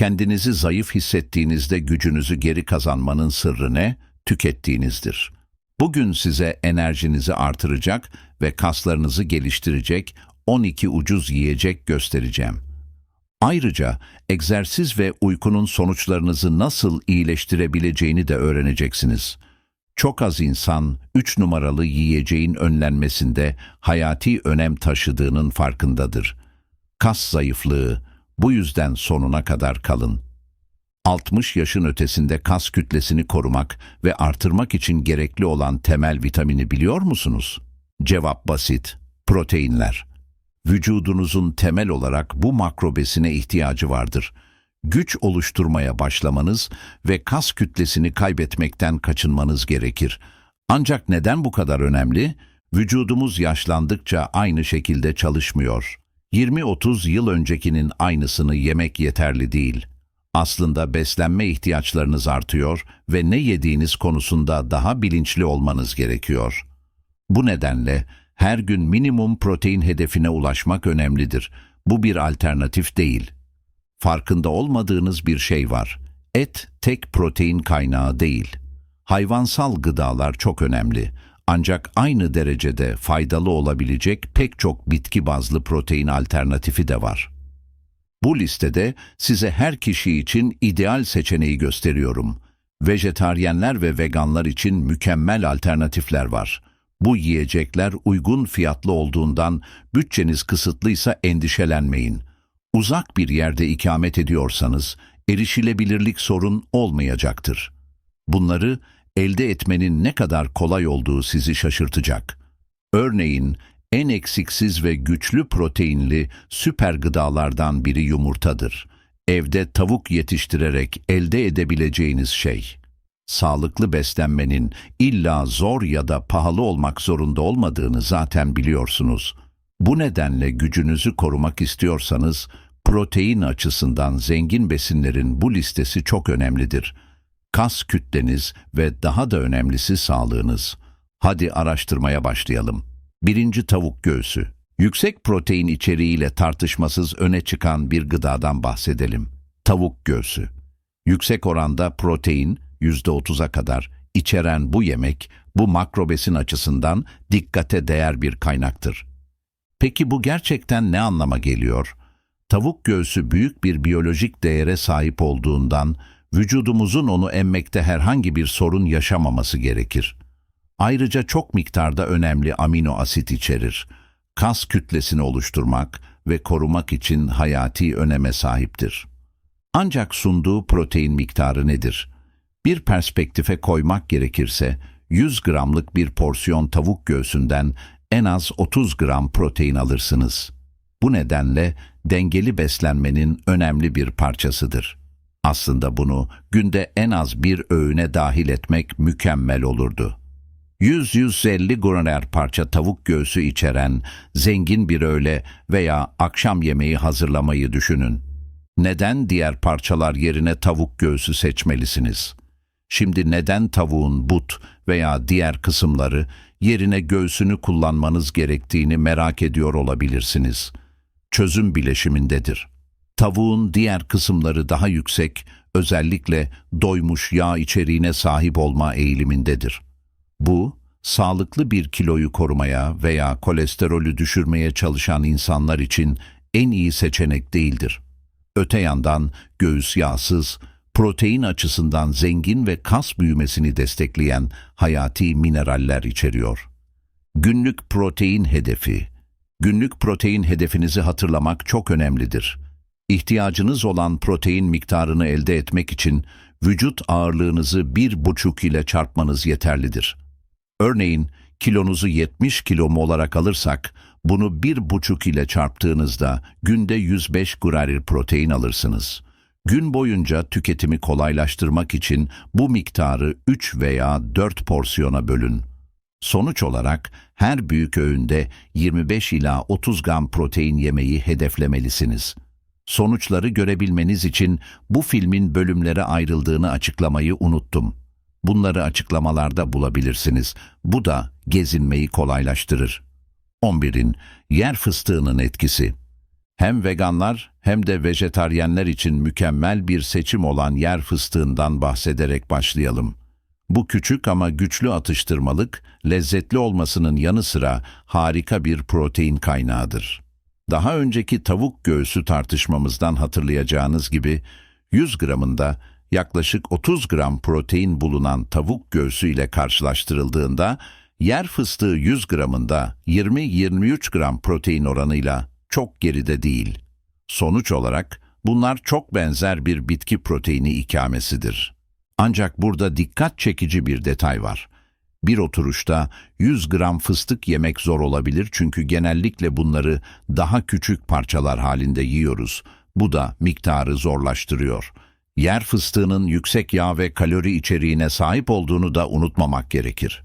Kendinizi zayıf hissettiğinizde gücünüzü geri kazanmanın sırrı ne? Tükettiğinizdir. Bugün size enerjinizi artıracak ve kaslarınızı geliştirecek 12 ucuz yiyecek göstereceğim. Ayrıca egzersiz ve uykunun sonuçlarınızı nasıl iyileştirebileceğini de öğreneceksiniz. Çok az insan 3 numaralı yiyeceğin önlenmesinde hayati önem taşıdığının farkındadır. Kas zayıflığı, bu yüzden sonuna kadar kalın. 60 yaşın ötesinde kas kütlesini korumak ve artırmak için gerekli olan temel vitamini biliyor musunuz? Cevap basit, proteinler. Vücudunuzun temel olarak bu makro besine ihtiyacı vardır. Güç oluşturmaya başlamanız ve kas kütlesini kaybetmekten kaçınmanız gerekir. Ancak neden bu kadar önemli? Vücudumuz yaşlandıkça aynı şekilde çalışmıyor. 20-30 yıl öncekinin aynısını yemek yeterli değil. Aslında beslenme ihtiyaçlarınız artıyor ve ne yediğiniz konusunda daha bilinçli olmanız gerekiyor. Bu nedenle her gün minimum protein hedefine ulaşmak önemlidir. Bu bir alternatif değil. Farkında olmadığınız bir şey var. Et tek protein kaynağı değil. Hayvansal gıdalar çok önemli. Ancak aynı derecede faydalı olabilecek pek çok bitki bazlı protein alternatifi de var. Bu listede size her kişi için ideal seçeneği gösteriyorum. Vejetaryenler ve veganlar için mükemmel alternatifler var. Bu yiyecekler uygun fiyatlı olduğundan bütçeniz kısıtlıysa endişelenmeyin. Uzak bir yerde ikamet ediyorsanız erişilebilirlik sorun olmayacaktır. Bunları elde etmenin ne kadar kolay olduğu sizi şaşırtacak. Örneğin en eksiksiz ve güçlü proteinli süper gıdalardan biri yumurtadır. Evde tavuk yetiştirerek elde edebileceğiniz şey. Sağlıklı beslenmenin illa zor ya da pahalı olmak zorunda olmadığını zaten biliyorsunuz. Bu nedenle gücünüzü korumak istiyorsanız protein açısından zengin besinlerin bu listesi çok önemlidir. Kas kütleniz ve daha da önemlisi sağlığınız. Hadi araştırmaya başlayalım. Birinci tavuk göğsü. Yüksek protein içeriğiyle tartışmasız öne çıkan bir gıdadan bahsedelim. Tavuk göğsü. Yüksek oranda protein, %30'a kadar içeren bu yemek, bu makrobesin açısından dikkate değer bir kaynaktır. Peki bu gerçekten ne anlama geliyor? Tavuk göğsü büyük bir biyolojik değere sahip olduğundan vücudumuzun onu emmekte herhangi bir sorun yaşamaması gerekir. Ayrıca çok miktarda önemli amino asit içerir. Kas kütlesini oluşturmak ve korumak için hayati öneme sahiptir. Ancak sunduğu protein miktarı nedir? Bir perspektife koymak gerekirse 100 gramlık bir porsiyon tavuk göğsünden en az 30 gram protein alırsınız. Bu nedenle dengeli beslenmenin önemli bir parçasıdır. Aslında bunu günde en az bir öğüne dahil etmek mükemmel olurdu. 100-150 gram parça tavuk göğsü içeren zengin bir öğle veya akşam yemeği hazırlamayı düşünün. Neden diğer parçalar yerine tavuk göğsü seçmelisiniz? Şimdi neden tavuğun but veya diğer kısımları yerine göğsünü kullanmanız gerektiğini merak ediyor olabilirsiniz. Çözüm bileşimindedir. Tavuğun diğer kısımları daha yüksek, özellikle doymuş yağ içeriğine sahip olma eğilimindedir. Bu, sağlıklı bir kiloyu korumaya veya kolesterolü düşürmeye çalışan insanlar için en iyi seçenek değildir. Öte yandan göğüs yağsız, protein açısından zengin ve kas büyümesini destekleyen hayati mineraller içeriyor. Günlük protein hedefi Günlük protein hedefinizi hatırlamak çok önemlidir. İhtiyacınız olan protein miktarını elde etmek için vücut ağırlığınızı bir buçuk ile çarpmanız yeterlidir. Örneğin kilonuzu 70 kilo mu olarak alırsak, bunu bir buçuk ile çarptığınızda günde 105 gram protein alırsınız. Gün boyunca tüketimi kolaylaştırmak için bu miktarı 3 veya 4 porsiyona bölün. Sonuç olarak her büyük öğünde 25 ila 30 gram protein yemeyi hedeflemelisiniz. Sonuçları görebilmeniz için bu filmin bölümlere ayrıldığını açıklamayı unuttum. Bunları açıklamalarda bulabilirsiniz. Bu da gezinmeyi kolaylaştırır. 11'in yer fıstığının etkisi. Hem veganlar hem de vejetaryenler için mükemmel bir seçim olan yer fıstığından bahsederek başlayalım. Bu küçük ama güçlü atıştırmalık, lezzetli olmasının yanı sıra harika bir protein kaynağıdır. Daha önceki tavuk göğsü tartışmamızdan hatırlayacağınız gibi 100 gramında yaklaşık 30 gram protein bulunan tavuk göğsü ile karşılaştırıldığında yer fıstığı 100 gramında 20-23 gram protein oranıyla çok geride değil. Sonuç olarak bunlar çok benzer bir bitki proteini ikamesidir. Ancak burada dikkat çekici bir detay var. Bir oturuşta 100 gram fıstık yemek zor olabilir çünkü genellikle bunları daha küçük parçalar halinde yiyoruz. Bu da miktarı zorlaştırıyor. Yer fıstığının yüksek yağ ve kalori içeriğine sahip olduğunu da unutmamak gerekir.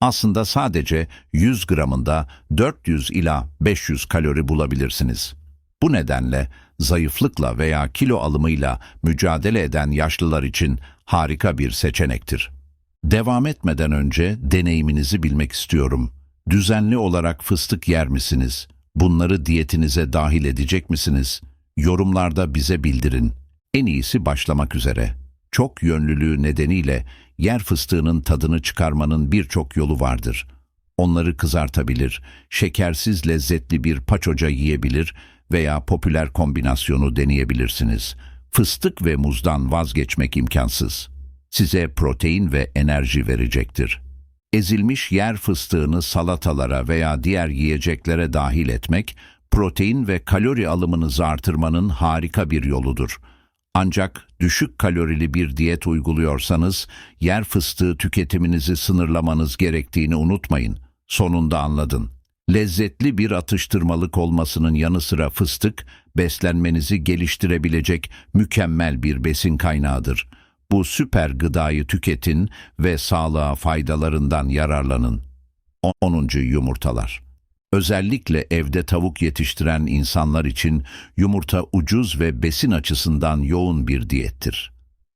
Aslında sadece 100 gramında 400 ila 500 kalori bulabilirsiniz. Bu nedenle zayıflıkla veya kilo alımıyla mücadele eden yaşlılar için harika bir seçenektir. Devam etmeden önce deneyiminizi bilmek istiyorum. Düzenli olarak fıstık yer misiniz? Bunları diyetinize dahil edecek misiniz? Yorumlarda bize bildirin. En iyisi başlamak üzere. Çok yönlülüğü nedeniyle yer fıstığının tadını çıkarmanın birçok yolu vardır. Onları kızartabilir, şekersiz lezzetli bir paçoca yiyebilir veya popüler kombinasyonu deneyebilirsiniz. Fıstık ve muzdan vazgeçmek imkansız. Size protein ve enerji verecektir. Ezilmiş yer fıstığını salatalara veya diğer yiyeceklere dahil etmek, protein ve kalori alımınızı artırmanın harika bir yoludur. Ancak düşük kalorili bir diyet uyguluyorsanız yer fıstığı tüketiminizi sınırlamanız gerektiğini unutmayın. Sonunda anladın. Lezzetli bir atıştırmalık olmasının yanı sıra fıstık, beslenmenizi geliştirebilecek mükemmel bir besin kaynağıdır. Bu süper gıdayı tüketin ve sağlığa faydalarından yararlanın. 10. Yumurtalar Özellikle evde tavuk yetiştiren insanlar için yumurta ucuz ve besin açısından yoğun bir diyettir.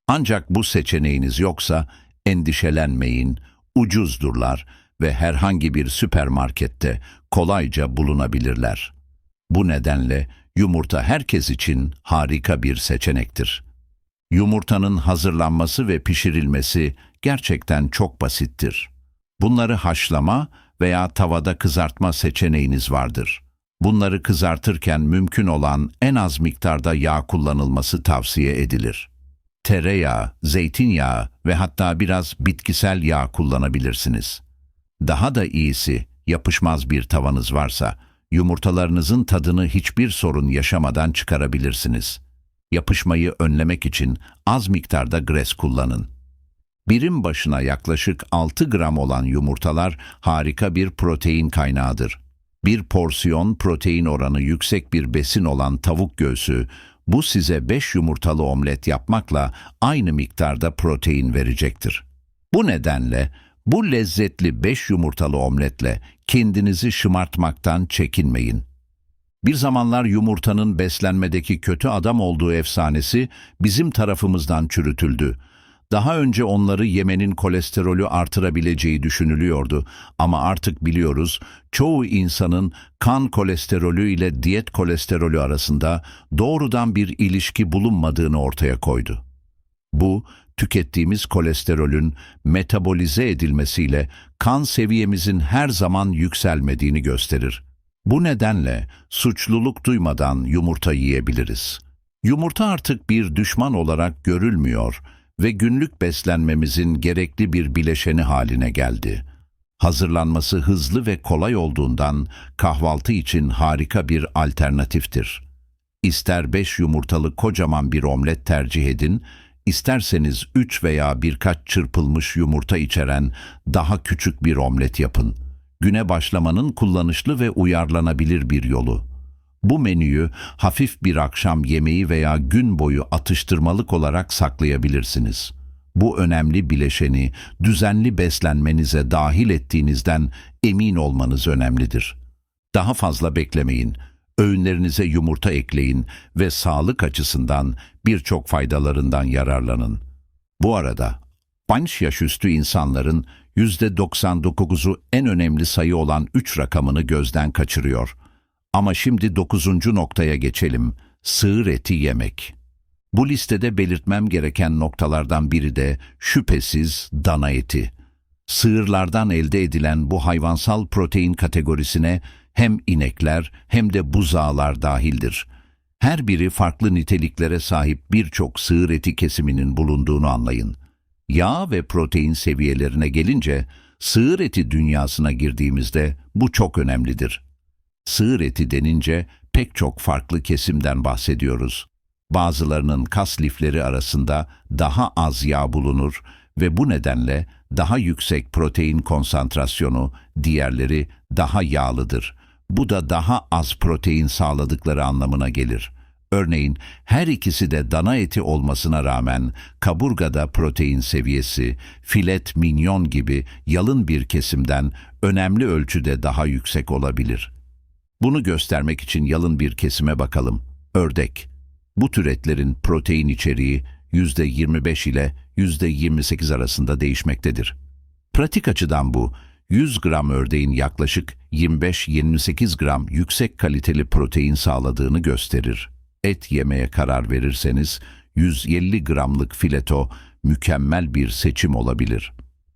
Ancak bu seçeneğiniz yoksa endişelenmeyin, ucuzdurlar ve herhangi bir süpermarkette kolayca bulunabilirler. Bu nedenle yumurta herkes için harika bir seçenektir. Yumurtanın hazırlanması ve pişirilmesi gerçekten çok basittir. Bunları haşlama veya tavada kızartma seçeneğiniz vardır. Bunları kızartırken mümkün olan en az miktarda yağ kullanılması tavsiye edilir. Tereyağı, zeytinyağı ve hatta biraz bitkisel yağ kullanabilirsiniz. Daha da iyisi, yapışmaz bir tavanız varsa, yumurtalarınızın tadını hiçbir sorun yaşamadan çıkarabilirsiniz. Yapışmayı önlemek için az miktarda gres kullanın. Birim başına yaklaşık 6 gram olan yumurtalar harika bir protein kaynağıdır. Bir porsiyon protein oranı yüksek bir besin olan tavuk göğsü, bu size 5 yumurtalı omlet yapmakla aynı miktarda protein verecektir. Bu nedenle bu lezzetli 5 yumurtalı omletle kendinizi şımartmaktan çekinmeyin. Bir zamanlar yumurtanın beslenmedeki kötü adam olduğu efsanesi bizim tarafımızdan çürütüldü. Daha önce onları yemenin kolesterolü artırabileceği düşünülüyordu ama artık biliyoruz çoğu insanın kan kolesterolü ile diyet kolesterolü arasında doğrudan bir ilişki bulunmadığını ortaya koydu. Bu, tükettiğimiz kolesterolün metabolize edilmesiyle kan seviyemizin her zaman yükselmediğini gösterir. Bu nedenle suçluluk duymadan yumurta yiyebiliriz. Yumurta artık bir düşman olarak görülmüyor ve günlük beslenmemizin gerekli bir bileşeni haline geldi. Hazırlanması hızlı ve kolay olduğundan kahvaltı için harika bir alternatiftir. İster 5 yumurtalı kocaman bir omlet tercih edin, isterseniz 3 veya birkaç çırpılmış yumurta içeren daha küçük bir omlet yapın. Güne başlamanın kullanışlı ve uyarlanabilir bir yolu. Bu menüyü hafif bir akşam yemeği veya gün boyu atıştırmalık olarak saklayabilirsiniz. Bu önemli bileşeni düzenli beslenmenize dahil ettiğinizden emin olmanız önemlidir. Daha fazla beklemeyin. Öğünlerinize yumurta ekleyin ve sağlık açısından birçok faydalarından yararlanın. Bu arada 5 yaş üstü insanların %99'u en önemli sayı olan 3 rakamını gözden kaçırıyor. Ama şimdi dokuzuncu noktaya geçelim. Sığır eti yemek. Bu listede belirtmem gereken noktalardan biri de şüphesiz dana eti. Sığırlardan elde edilen bu hayvansal protein kategorisine hem inekler hem de buzağlar dahildir. Her biri farklı niteliklere sahip birçok sığır eti kesiminin bulunduğunu anlayın. Yağ ve protein seviyelerine gelince sığır eti dünyasına girdiğimizde bu çok önemlidir. Sığır eti denince pek çok farklı kesimden bahsediyoruz. Bazılarının kas lifleri arasında daha az yağ bulunur ve bu nedenle daha yüksek protein konsantrasyonu, diğerleri daha yağlıdır. Bu da daha az protein sağladıkları anlamına gelir. Örneğin her ikisi de dana eti olmasına rağmen kaburgada protein seviyesi, filet minyon gibi yalın bir kesimden önemli ölçüde daha yüksek olabilir. Bunu göstermek için yalın bir kesime bakalım. Ördek. Bu tür etlerin protein içeriği %25 ile %28 arasında değişmektedir. Pratik açıdan bu, 100 gram ördeğin yaklaşık 25-28 gram yüksek kaliteli protein sağladığını gösterir. Et yemeye karar verirseniz 150 gramlık fileto mükemmel bir seçim olabilir.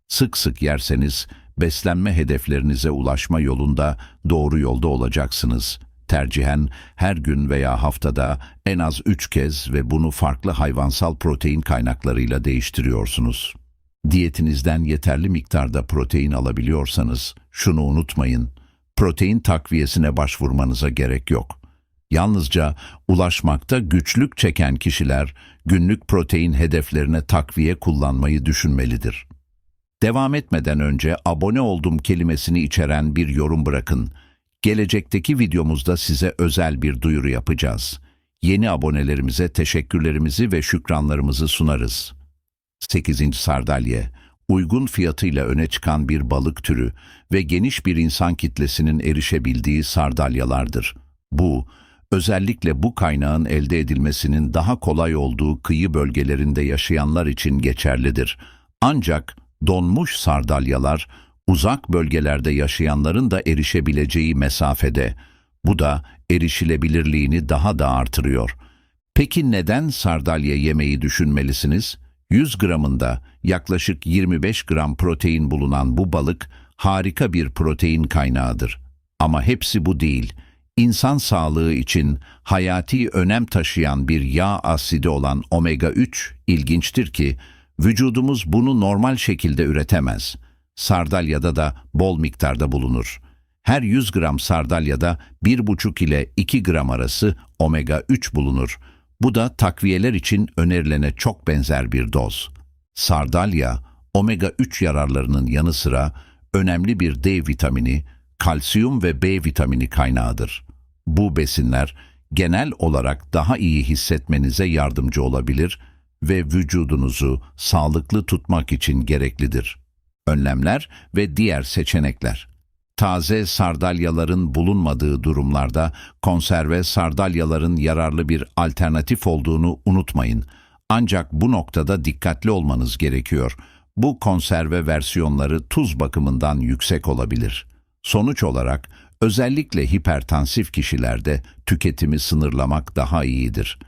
Sık sık yerseniz beslenme hedeflerinize ulaşma yolunda doğru yolda olacaksınız. Tercihen her gün veya haftada en az 3 kez ve bunu farklı hayvansal protein kaynaklarıyla değiştiriyorsunuz. Diyetinizden yeterli miktarda protein alabiliyorsanız şunu unutmayın. Protein takviyesine başvurmanıza gerek yok. Yalnızca ulaşmakta güçlük çeken kişiler günlük protein hedeflerine takviye kullanmayı düşünmelidir. Devam etmeden önce abone oldum kelimesini içeren bir yorum bırakın. Gelecekteki videomuzda size özel bir duyuru yapacağız. Yeni abonelerimize teşekkürlerimizi ve şükranlarımızı sunarız. 8. Sardalye, uygun fiyatıyla öne çıkan bir balık türü ve geniş bir insan kitlesinin erişebildiği sardalyalardır. Bu, özellikle bu kaynağın elde edilmesinin daha kolay olduğu kıyı bölgelerinde yaşayanlar için geçerlidir. Ancak donmuş sardalyalar, uzak bölgelerde yaşayanların da erişebileceği mesafede. Bu da erişilebilirliğini daha da artırıyor. Peki neden sardalya yemeyi düşünmelisiniz? 100 gramında yaklaşık 25 gram protein bulunan bu balık harika bir protein kaynağıdır. Ama hepsi bu değil. İnsan sağlığı için hayati önem taşıyan bir yağ asidi olan omega 3 ilginçtir ki vücudumuz bunu normal şekilde üretemez. Sardalyada da bol miktarda bulunur. Her 100 gram sardalyada 1,5 ile 2 gram arası omega 3 bulunur. Bu da takviyeler için önerilene çok benzer bir doz. Sardalya, omega 3 yararlarının yanı sıra önemli bir D vitamini, kalsiyum ve B vitamini kaynağıdır. Bu besinler genel olarak daha iyi hissetmenize yardımcı olabilir ve vücudunuzu sağlıklı tutmak için gereklidir. Önlemler ve diğer seçenekler. Taze sardalyaların bulunmadığı durumlarda konserve sardalyaların yararlı bir alternatif olduğunu unutmayın. Ancak bu noktada dikkatli olmanız gerekiyor. Bu konserve versiyonları tuz bakımından yüksek olabilir. Sonuç olarak özellikle hipertansif kişilerde tüketimi sınırlamak daha iyidir.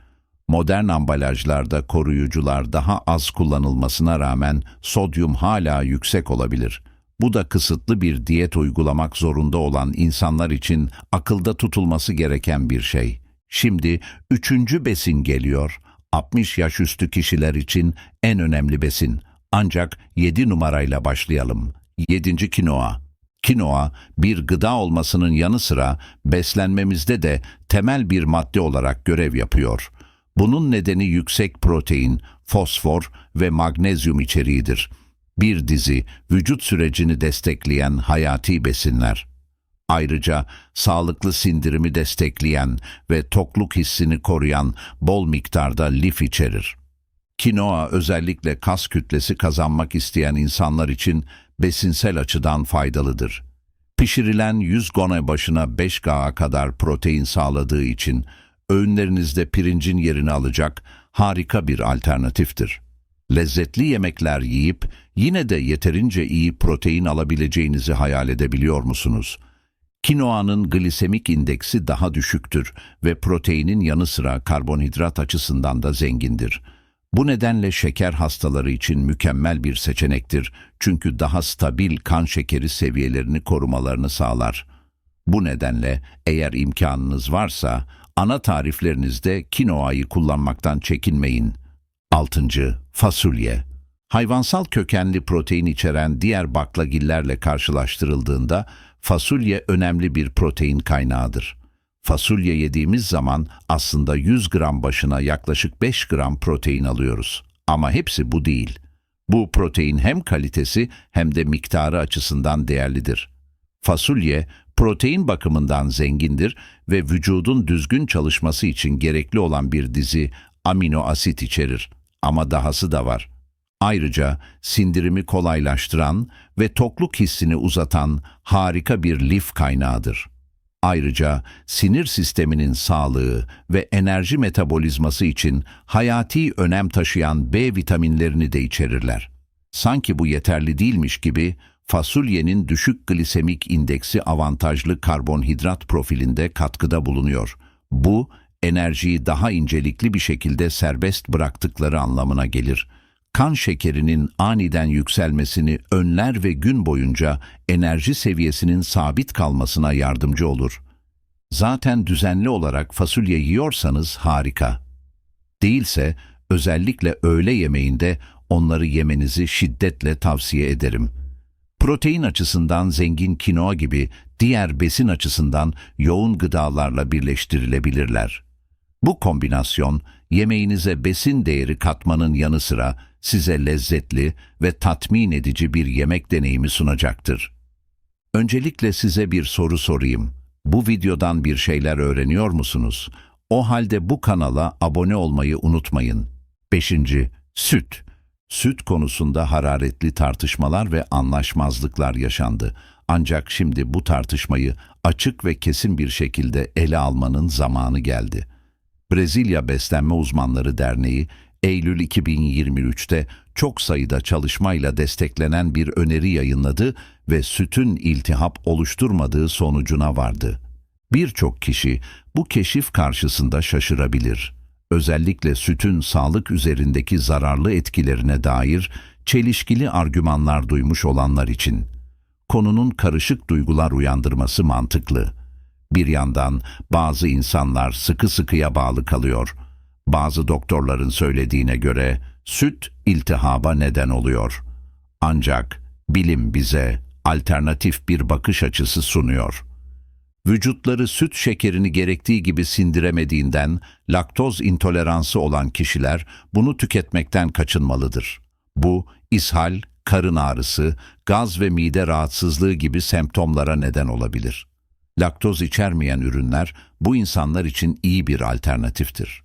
Modern ambalajlarda koruyucular daha az kullanılmasına rağmen sodyum hala yüksek olabilir. Bu da kısıtlı bir diyet uygulamak zorunda olan insanlar için akılda tutulması gereken bir şey. Şimdi üçüncü besin geliyor. 60 yaş üstü kişiler için en önemli besin. Ancak 7 numarayla başlayalım. 7. kinoa. Kinoa bir gıda olmasının yanı sıra beslenmemizde de temel bir madde olarak görev yapıyor. Bunun nedeni yüksek protein, fosfor ve magnezyum içeriğidir. Bir dizi vücut sürecini destekleyen hayati besinler. Ayrıca sağlıklı sindirimi destekleyen ve tokluk hissini koruyan bol miktarda lif içerir. Kinoa özellikle kas kütlesi kazanmak isteyen insanlar için besinsel açıdan faydalıdır. Pişirilen 100 gone başına 5 GA kadar protein sağladığı için öğünlerinizde pirincin yerini alacak harika bir alternatiftir. Lezzetli yemekler yiyip yine de yeterince iyi protein alabileceğinizi hayal edebiliyor musunuz? Kinoanın glisemik indeksi daha düşüktür ve proteinin yanı sıra karbonhidrat açısından da zengindir. Bu nedenle şeker hastaları için mükemmel bir seçenektir çünkü daha stabil kan şekeri seviyelerini korumalarını sağlar. Bu nedenle eğer imkanınız varsa ana tariflerinizde kinoayı kullanmaktan çekinmeyin. 6. Fasulye Hayvansal kökenli protein içeren diğer baklagillerle karşılaştırıldığında fasulye önemli bir protein kaynağıdır. Fasulye yediğimiz zaman aslında 100 gram başına yaklaşık 5 gram protein alıyoruz. Ama hepsi bu değil. Bu protein hem kalitesi hem de miktarı açısından değerlidir. Fasulye protein bakımından zengindir ve vücudun düzgün çalışması için gerekli olan bir dizi amino asit içerir. Ama dahası da var. Ayrıca sindirimi kolaylaştıran ve tokluk hissini uzatan harika bir lif kaynağıdır. Ayrıca sinir sisteminin sağlığı ve enerji metabolizması için hayati önem taşıyan B vitaminlerini de içerirler. Sanki bu yeterli değilmiş gibi fasulyenin düşük glisemik indeksi avantajlı karbonhidrat profilinde katkıda bulunuyor. Bu, enerjiyi daha incelikli bir şekilde serbest bıraktıkları anlamına gelir. Kan şekerinin aniden yükselmesini önler ve gün boyunca enerji seviyesinin sabit kalmasına yardımcı olur. Zaten düzenli olarak fasulye yiyorsanız harika. Değilse özellikle öğle yemeğinde onları yemenizi şiddetle tavsiye ederim. Protein açısından zengin kinoa gibi diğer besin açısından yoğun gıdalarla birleştirilebilirler. Bu kombinasyon yemeğinize besin değeri katmanın yanı sıra size lezzetli ve tatmin edici bir yemek deneyimi sunacaktır. Öncelikle size bir soru sorayım. Bu videodan bir şeyler öğreniyor musunuz? O halde bu kanala abone olmayı unutmayın. 5. Süt Süt konusunda hararetli tartışmalar ve anlaşmazlıklar yaşandı. Ancak şimdi bu tartışmayı açık ve kesin bir şekilde ele almanın zamanı geldi. Brezilya Beslenme Uzmanları Derneği, Eylül 2023'te çok sayıda çalışmayla desteklenen bir öneri yayınladı ve sütün iltihap oluşturmadığı sonucuna vardı. Birçok kişi bu keşif karşısında şaşırabilir. Özellikle sütün sağlık üzerindeki zararlı etkilerine dair çelişkili argümanlar duymuş olanlar için. Konunun karışık duygular uyandırması mantıklı. Bir yandan bazı insanlar sıkı sıkıya bağlı kalıyor. Bazı doktorların söylediğine göre süt iltihaba neden oluyor. Ancak bilim bize alternatif bir bakış açısı sunuyor. Vücutları süt şekerini gerektiği gibi sindiremediğinden laktoz intoleransı olan kişiler bunu tüketmekten kaçınmalıdır. Bu ishal, karın ağrısı, gaz ve mide rahatsızlığı gibi semptomlara neden olabilir. Laktoz içermeyen ürünler bu insanlar için iyi bir alternatiftir.